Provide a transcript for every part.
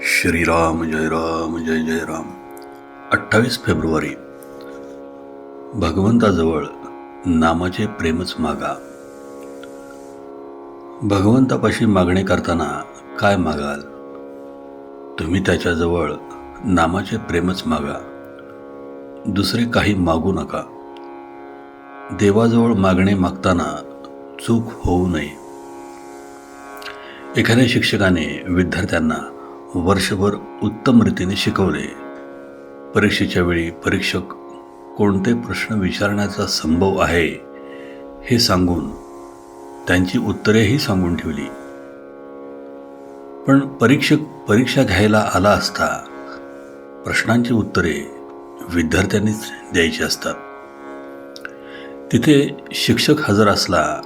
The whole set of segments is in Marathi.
श्रीराम जय राम जय जय राम. अठ्ठावीस फेब्रुवारी. भगवंताजवळ नामाचे प्रेमच मागा. भगवंतापाशी मागणी करताना काय मागाल? तुम्ही त्याच्याजवळ नामाचे प्रेमच मागा. दुसरे काही मागू नका. देवाजवळ मागणे मागताना चूक होऊ नये. एखाद्या शिक्षकाने विद्यार्थ्यांना वर्षभर उत्तम रीतीने शिकवले. परीक्षेच्या वेळी परीक्षक कोणते प्रश्न विचारण्याचा संभव आहे हे सांगून त्यांची उत्तरेही सांगून ठेवली. पण परीक्षक परीक्षा घ्यायला आला असता प्रश्नांची उत्तरे विद्यार्थ्यांनीच द्यायची असतात. तिथे शिक्षक हजर असला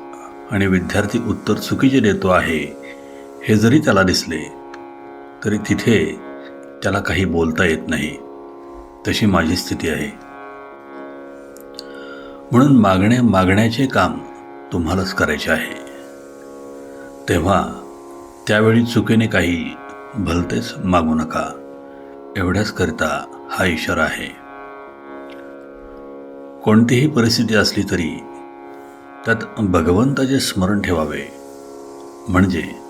आणि विद्यार्थी उत्तर चुकीचे देतो आहे हे जरी त्याला दिसले तरी तिथे त्याला काही बोलता येत नाही. तशी माझी स्थिती आहे. म्हणून मागण्या मागण्याचे काम तुम्हालाच करायचे आहे. तेव्हा त्यावेळी चुकीने काही भलतेच मागू नका. एवढ्याच करता हा इशारा आहे. कोणतीही परिस्थिती असली तरी त्यात भगवंताचे स्मरण ठेवावे. म्हणजे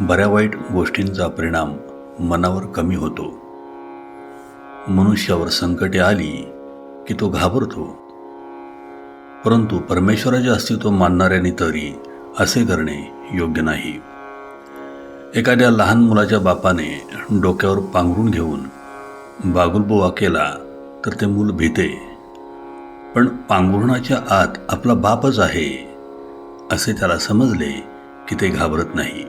बऱ्या वाईट गोष्टींचा परिणाम मनावर कमी होतो. मनुष्यावर संकटे आली की तो घाबरतो. परंतु परमेश्वराचे अस्तित्व मानणाऱ्यांनी तरी असे करणे योग्य नाही. एखाद्या लहान मुलाच्या बापाने डोक्यावर पांघरून घेऊन बागुलबोवा केला तर ते मूल भीते. पण पांघरुणाच्या आत आपला बापच आहे असे त्याला समजले की ते घाबरत नाही.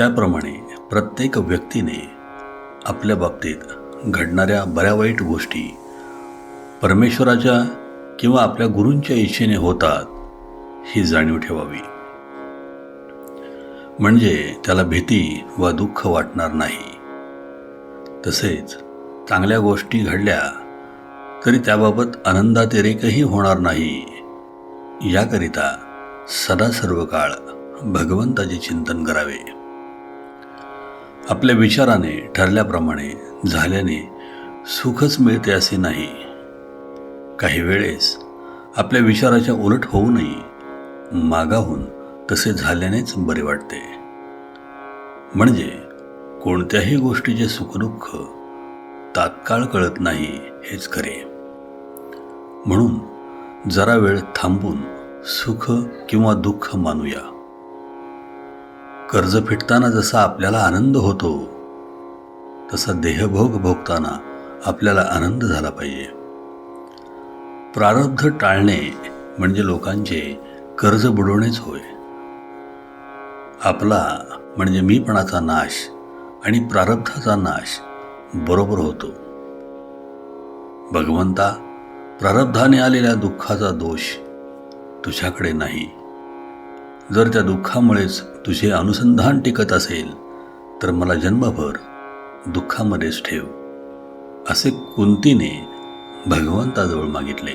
त्याप्रमाणे प्रत्येक व्यक्तीने आपल्या बाबतीत घडणाऱ्या बऱ्या वाईट गोष्टी परमेश्वराच्या किंवा आपल्या गुरूंच्या इच्छेने होतात ही जाणीव ठेवावी. म्हणजे त्याला भीती वा दुःख वाटणार नाही. तसेच चांगल्या गोष्टी घडल्या तरी त्याबाबत आनंदातिरेकही होणार नाही. याकरिता सदा सर्व काळ भगवंताचे चिंतन करावे. आपल्या विचाराने ठरल्याप्रमाणे झाल्याने सुखच मिळते असे नाही. काही वेळेस आपल्या विचाराच्या उलट होऊनही मागाहून तसे झाल्यानेच बरे वाटते. म्हणजे कोणत्याही गोष्टीचे सुखदुःख तात्काळ कळत नाही हेच खरे. म्हणून जरा वेळ थांबून सुख किंवा दुःख मानूया. कर्ज फिटताना जसा आपल्याला आनंद होतो तसा देहभोग भोगताना आपल्याला आनंद झाला पाहिजे. प्रारब्ध टाळणे म्हणजे लोकांचे कर्ज बुडवणेच होय. आपला म्हणजे मीपणाचा नाश आणि प्रारब्धाचा नाश बरोबर होतो. भगवंता प्रारब्धाने आलेल्या दुःखाचा दोष तुझ्याकडे नाही. जर त्या दुःखामुळेच तुझे अनुसंधान टिकत असेल तर मला जन्मभर दुःखामध्येच ठेव असे कुंतीने भगवंताजवळ मागितले.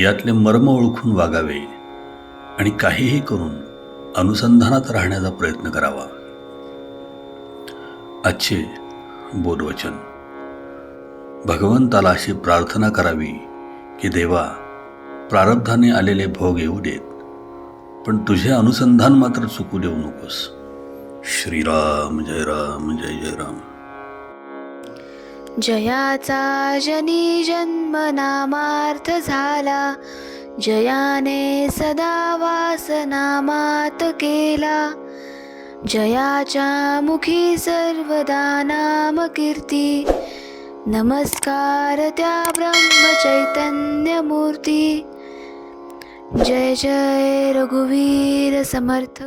यातले मर्म ओळखून वागावे आणि काहीही करून अनुसंधानात राहण्याचा प्रयत्न करावा. आजचे बोधवचन. भगवंताला अशी प्रार्थना करावी की देवा प्रारब्धाने आलेले भोग येऊ देत. पण तुझे अनुसंधान मात्र चुकू देऊ नकोस. श्रीराम जय राम जय जय राम. जयाचा जनी जन्म नामार्थ झाला. जयाने सदा वास नामात केला. जयाच्या मुखी सर्वदा नाम कीर्ती. नमस्कार त्या ब्रह्मचैतन्य मूर्ती. जय जय रघुवीर समर्थ।